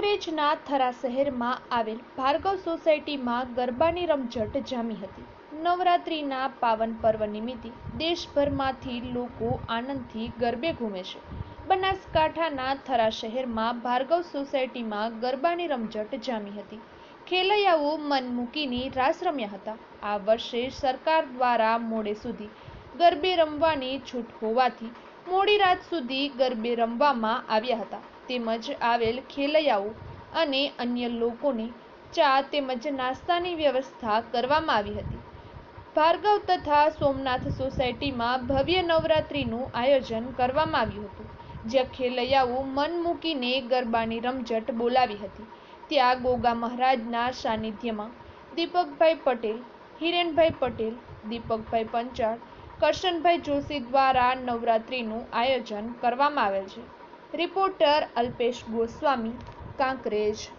કાંકરેજના થરા શહેરમાં આવેલ ભાર્ગવ સોસાયટીમાં ગરબાની રમઝટ જામી હતી. નવરાત્રિના પાવન પર્વ નિમિત્તે દેશભરમાંથી લોકો આનંદથી ગરબે ઘૂમે છે. બનાસકાંઠાના થરા શહેરમાં ભાર્ગવ સોસાયટીમાં ગરબાની રમઝટ જામી હતી. ખેલૈયાઓ મન મૂકીને રાસ રમ્યા હતા. આ વર્ષે સરકાર દ્વારા મોડે સુધી ગરબે રમવાની છૂટ હોવાથી મોડી રાત સુધી ગરબે રમવામાં આવ્યા હતા. તેમજ આવેલ ખેલૈયાઓ અને અન્ય લોકોને ચા તેમજ નાસ્તાની વ્યવસ્થા કરવામાં આવી હતી. ભાર્ગવ તથા સોમનાથ સોસાયટીમાં ભવ્ય નવરાત્રિનું આયોજન કરવામાં આવ્યું હતું, જ્યાં ખેલૈયાઓ મન મૂકીને ગરબાની રમઝટ બોલાવી હતી. ત્યાં ગોગા મહારાજના સાનિધ્યમાં દીપકભાઈ પટેલ, હિરેનભાઈ પટેલ, દીપકભાઈ પંચાળ, કરશનભાઈ જોશી દ્વારા નવરાત્રિનું આયોજન કરવામાં આવેલ છે. રિપોર્ટર અલ્પેશ ગોસ્વામી કાંકરેજ